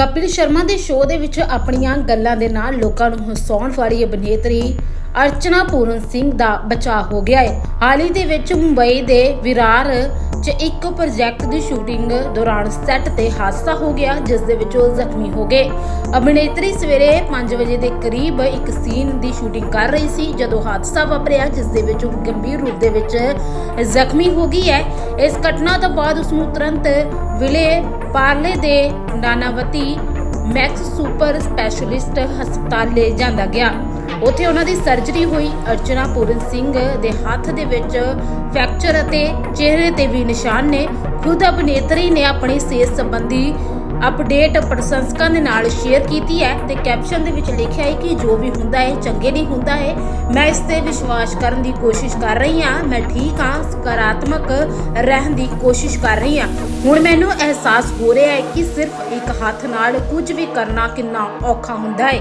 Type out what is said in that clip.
ਕਪਿਲ ਸ਼ਰਮਾ ਦੇ ਸ਼ੋਅ ਦੇ ਵਿੱਚ ਆਪਣੀਆਂ ਗੱਲਾਂ ਦੇ ਨਾਲ ਲੋਕਾਂ ਨੂੰ ਹਸਾਉਣ ਵਾਲੀ ਅਭਿਨੇਤਰੀ ਅਰਚਨਾ ਪੂਰਨ ਸਿੰਘ ਦਾ ਬਚਾਅ ਹੋ ਗਿਆ ਹੈ। ਹਾਲ ਹੀ ਦੇ ਵਿੱਚ ਮੁੰਬਈ ਦੇ ਵਿਰਾਰ 'ਚ ਇੱਕ ਪ੍ਰੋਜੈਕਟ ਦੀ ਸ਼ੂਟਿੰਗ ਦੌਰਾਨ ਸੈੱਟ ਤੇ ਹਾਦਸਾ ਹੋ ਗਿਆ, ਜਿਸ ਦੇ ਵਿੱਚ ਉਹ ਜ਼ਖਮੀ ਹੋ ਗਏ। ਅਭਿਨੇਤਰੀ ਸਵੇਰੇ 5 ਵਜੇ ਦੇ ਕਰੀਬ ਇੱਕ ਸੀਨ ਦੀ ਸ਼ੂਟਿੰਗ ਕਰ ਰਹੀ ਸੀ, ਜਦੋਂ ਹਾਦਸਾ ਵਾਪਰਿਆ, ਜਿਸ ਦੇ ਵਿੱਚ ਉਹ ਗੰਭੀਰ ਰੂਪ ਦੇ ਵਿੱਚ ਜ਼ਖਮੀ ਹੋ ਗਈ ਹੈ। ਇਸ ਘਟਨਾ ਤੋਂ ਬਾਅਦ ਉਸ ਨੂੰ ਤੁਰੰਤ ਵਿਲੇ ਪਾਰਲੇ ਦੇ ਨਾਨਾਵਤੀ ਮੈਕਸ ਸੁਪਰ ਸਪੈਸ਼ਲਿਸਟ ਹਸਪਤਾਲ ਲੈ ਜਾਂਦਾ ਗਿਆ। ਉੱਥੇ ਉਹਨਾਂ ਦੀ ਸਰਜਰੀ ਹੋਈ। ਅਰਚਨਾ ਪੂਰਨ ਸਿੰਘ ਦੇ ਹੱਥ ਦੇ ਵਿੱਚ ਫ੍ਰੈਕਚਰ ਅਤੇ ਚਿਹਰੇ ਤੇ ਵੀ ਨਿਸ਼ਾਨ ਨੇ। ਖੁਦ ਅਭਿਨੇਤਰੀ ਨੇ ਆਪਣੀ ਸਿਹਤ ਸੰਬੰਧੀ ਅਪਡੇਟ ਪ੍ਰਸ਼ੰਸਕਾਂ ਦੇ ਨਾਲ ਸ਼ੇਅਰ ਕੀਤੀ ਹੈ ਤੇ ਕੈਪਸ਼ਨ ਦੇ ਵਿੱਚ ਲਿਖਿਆ ਹੈ ਕਿ ਜੋ ਵੀ ਹੁੰਦਾ ਹੈ, ਚੰਗੇ ਨਹੀਂ ਹੁੰਦਾ ਹੈ। ਮੈਂ ਇਸ ਤੇ ਵਿਸ਼ਵਾਸ ਕਰਨ ਦੀ ਕੋਸ਼ਿਸ਼ ਕਰ ਰਹੀ ਹਾਂ। ਮੈਂ ਠੀਕ ਹਾਂ, ਸਕਾਰਾਤਮਕ ਰਹਿਣ ਦੀ ਕੋਸ਼ਿਸ਼ ਕਰ ਰਹੀ ਹਾਂ। ਹੁਣ ਮੈਨੂੰ ਅਹਿਸਾਸ ਹੋ ਰਿਹਾ ਹੈ ਕਿ ਸਿਰਫ ਇੱਕ ਹੱਥ ਨਾਲ ਕੁਝ ਵੀ ਕਰਨਾ ਕਿੰਨਾ ਔਖਾ ਹੁੰਦਾ ਹੈ।